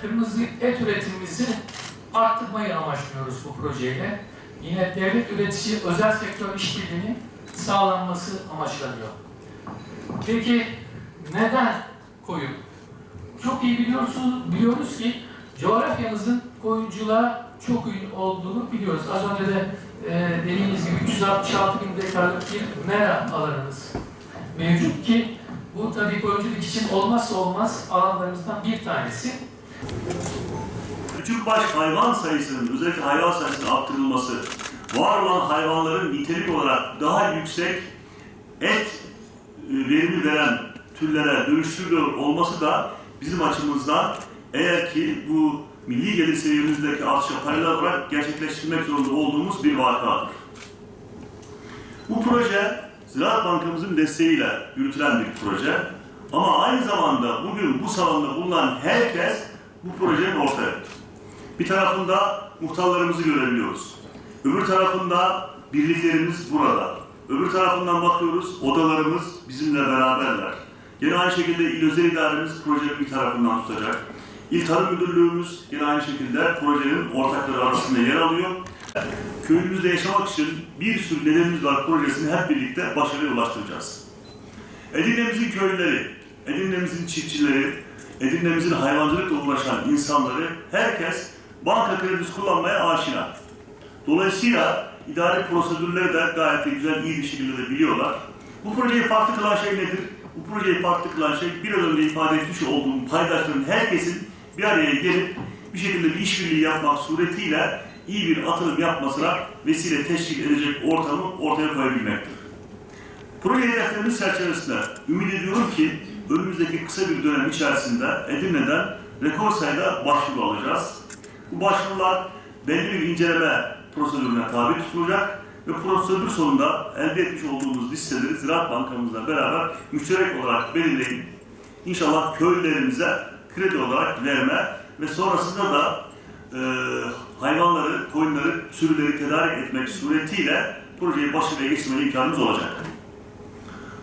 kırmızı et üretimimizi arttırmayı amaçlıyoruz bu projeyle. Yine devlet üretici özel sektör işbirliğinin sağlanması amaçlanıyor. Peki neden koyun? Çok iyi biliyorsunuz, biliyoruz ki coğrafyamızın koyunculuğa çok uygun olduğunu biliyoruz. Az önce de e, dediğimiz gibi 366 bin dekarlık bir mera alanımız mevcut ki bu tabii koyunculuk için olmazsa olmaz alanlarımızdan bir tanesi. Küçükbaş hayvan sayısının, özellikle hayvan sayısının arttırılması, var olan hayvanların nitelik olarak daha yüksek et e, verimi veren türlere dönüştürülüyor olması da bizim açımızdan eğer ki bu milli gelir seviyemizdeki artışa paralel olarak gerçekleştirmek zorunda olduğumuz bir vakadır. Bu proje Ziraat Bankamızın desteğiyle yürütülen bir proje. Ama aynı zamanda bugün bu salonda bulunan herkes bu projenin ortağı. Bir tarafında muhtarlarımızı görebiliyoruz. Öbür tarafında birliklerimiz burada. Öbür tarafından bakıyoruz odalarımız bizimle beraberler. Yine aynı şekilde il özel idaremiz projenin bir tarafından tutacak. İl Tarım Müdürlüğümüz yine aynı şekilde projenin ortakları arasında yer alıyor. Köyümüzde yaşamak için bir sürü nedenimiz var projesini hep birlikte başarıya ulaştıracağız. Edirne'mizin köyleri, Edirne'mizin çiftçileri, Edirne'mizin hayvancılıkla uğraşan insanları herkes banka kredisi kullanmaya aşina. Dolayısıyla idari prosedürleri de gayet de güzel, iyi bir şekilde de biliyorlar. Bu projeyi farklı kılan şey nedir? Bu projeyi farklı kılan şey biraz önce ifade etmiş olduğum paydaşların herkesin bir araya gelip bir şekilde bir işbirliği yapmak suretiyle iyi bir atılım yapmasına vesile teşkil edecek ortamı ortaya koyabilmektir. Proje hedeflerimiz çerçevesinde ümit ediyorum ki önümüzdeki kısa bir dönem içerisinde Edirne'den rekor sayıda başvuru alacağız. Bu başvurular belli bir inceleme prosedürüne tabi tutulacak ve prosedür sonunda elde etmiş olduğumuz listeleri Ziraat Bankamızla beraber müşterek olarak belirleyip inşallah köylülerimize kredi olarak verme ve sonrasında da e, hayvanları, koyunları, sürüleri tedarik etmek suretiyle projeyi başarıya geçirme imkanımız olacak.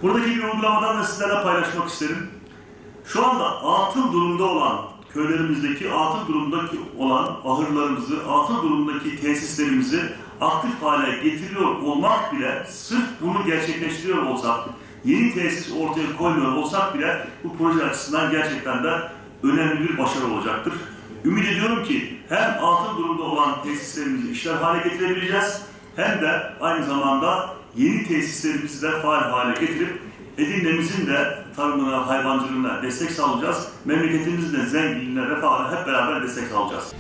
Buradaki bir uygulamadan da sizlerle paylaşmak isterim. Şu anda atıl durumda olan köylerimizdeki atıl durumdaki olan ahırlarımızı, atıl durumdaki tesislerimizi aktif hale getiriyor olmak bile sırf bunu gerçekleştiriyor olsak, yeni tesis ortaya koymuyor olsak bile bu proje açısından gerçekten de önemli bir başarı olacaktır. Ümit ediyorum ki hem atıl durumda olan tesislerimizi işler hale getirebileceğiz hem de aynı zamanda yeni tesislerimizi de faal hale getirip Edirne'mizin de tarımına, hayvancılığına destek sağlayacağız. Memleketimizin de zenginliğine, refahına hep beraber destek sağlayacağız.